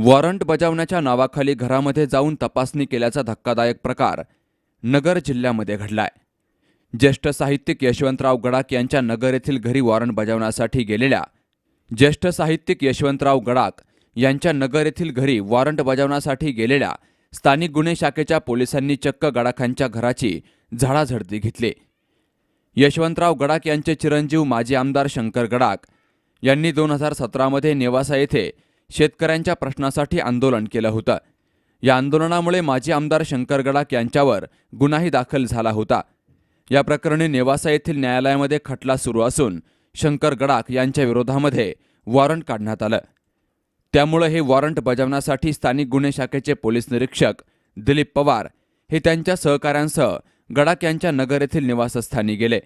Warrant बजावण्याच्या नावाखाली घरामध्ये जाऊन तपासणी केल्याचा धक्कादायक प्रकार नगर जिल्ह्यामध्ये घडलाय. ज्येष्ठ साहित्यिक यशवंतराव गडाक यांच्या नगर येथील घरी वॉरंट बजावण्यासाठी गेलेल्या ज्येष्ठ साहित्यिक यशवंतराव गडाक यांच्या नगर येथील घरी वॉरंट बजावण्यासाठी गेलेल्या स्थानिक गुन्हे शाखेच्या पोलिसांनी चक्क गडाखांच्या घराची झाडाझडती घेतली. यशवंतराव गडाक यांचे चिरंजीव माजी आमदार शंकर गडाक यांनी दोन हजार सतरामध्ये नेवासा येथे शेतकऱ्यांच्या प्रश्नासाठी आंदोलन केलं होतं. या आंदोलनामुळे माजी आमदार शंकर गडाख यांच्यावर गुन्हाही दाखल झाला होता. या प्रकरणी नेवासा येथील न्यायालयामध्ये खटला सुरू असून शंकर गडाख यांच्या विरोधामध्ये वॉरंट काढण्यात आलं. त्यामुळे हे वॉरंट बजावण्यासाठी स्थानिक गुन्हे शाखेचे पोलीस निरीक्षक दिलीप पवार हे त्यांच्या सहकाऱ्यांसह गडाक यांच्या नगर येथील निवासस्थानी गेले.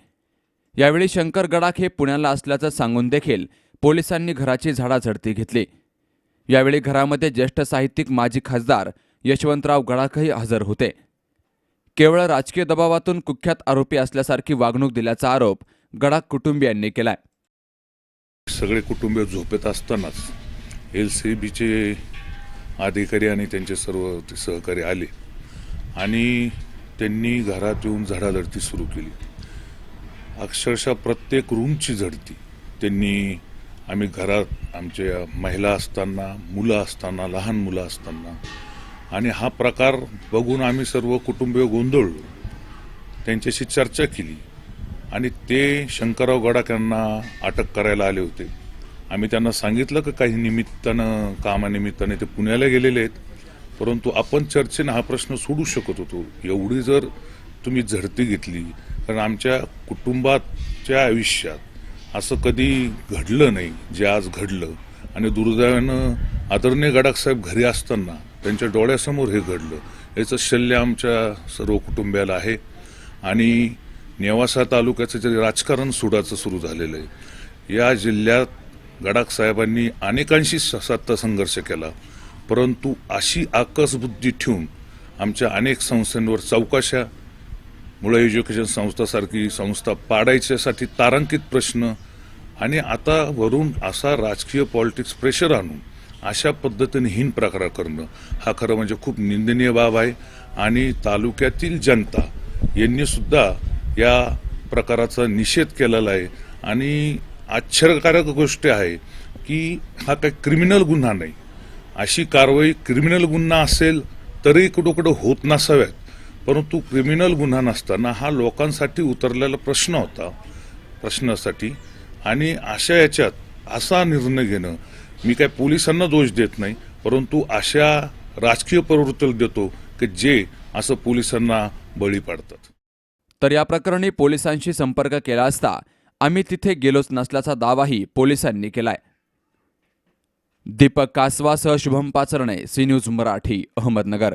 यावेळी शंकर गडाख हे पुण्याला असल्याचं सांगून देखील पोलिसांनी घराची झाडाझडती घेतली. यावेळी घरामध्ये ज्येष्ठ साहित्यिक माजी खासदार यशवंतराव गडाखही हजर होते. केवळ राजकीय दबावातून कुख्यात आरोपी असल्यासारखी वागणूक दिल्याचा आरोप गडाख कुटुंबियांनी केलाय. सगळे कुटुंबीय झोपेत असतानाच एल सी बीचे अधिकारी आणि त्यांचे सर्व ते सहकारी आले आणि त्यांनी घरात येऊन झाडाझडती सुरू केली. अक्षरशः प्रत्येक रूमची झडती त्यांनी आम्ही घरात आमच्या महिला असताना मुलं असताना लहान मुलं असताना आणि हा प्रकार बघून आम्ही सर्व कुटुंबीय गोंधळलो. त्यांच्याशी चर्चा केली आणि ते शंकरराव गडाख यांना अटक करायला आले होते. आम्ही त्यांना सांगितलं की काही निमित्तानं कामानिमित्ताने ते पुण्याला गेलेले आहेत परंतु आपण चर्चेनं हा प्रश्न सोडू शकत होतो. एवढी जर तुम्ही झडती घेतली कारण आमच्या कुटुंबाच्या आयुष्यात असं कधी घडलं नाही जे आज घडलं. आणि दुर्दैवानं आदरणीय गडाख साहेब घरी असताना त्यांच्या डोळ्यासमोर हे घडलं. याचं शल्य आमच्या सर्व कुटुंबियाला आहे. आणि नेवासा तालुक्याचं जे राजकारण सुडाचं सुरू झालेलं आहे. या जिल्ह्यात गडाख साहेबांनी अनेकांशी स- सत्ता संघर्ष केला. परंतु अशी आकस बुद्धी ठेवून आमच्या अनेक संस्थांवर चौकाशा मुळे एज्युकेशन संस्थासारखी संस्था पाडायच्यासाठी तारांकित प्रश्न आणि आता वरून असा राजकीय पॉलिटिक्स प्रेशर आणून अशा पद्धतीने हीन प्रकार करणं हा खरं म्हणजे खूप निंदनीय बाब आहे. आणि तालुक्यातील जनता यांनी सुद्धा या प्रकाराचा निषेध केलेला आहे. आणि आश्चर्यकारक गोष्ट आहे की हा काही क्रिमिनल गुन्हा नाही. अशी कारवाई क्रिमिनल गुन्हा असेल तरी कुठं कुठं होत नसाव्यात. परंतु क्रिमिनल गुन्हा नसताना हा लोकांसाठी उतरलेला प्रश्न होता प्रश्नासाठी. आणि अशा याच्यात असा निर्णय घेणं मी काय पोलिसांना दोष देत नाही परंतु अशा राजकीय प्रवृत्तीला देतो की जे असं पोलिसांना बळी पाडतात. तर या प्रकरणी पोलिसांशी संपर्क केला असता आम्ही तिथे गेलोच नसल्याचा दावाही पोलिसांनी केलाय. दीपक कासवासह शुभम पाचरणे सी न्यूज मराठी अहमदनगर.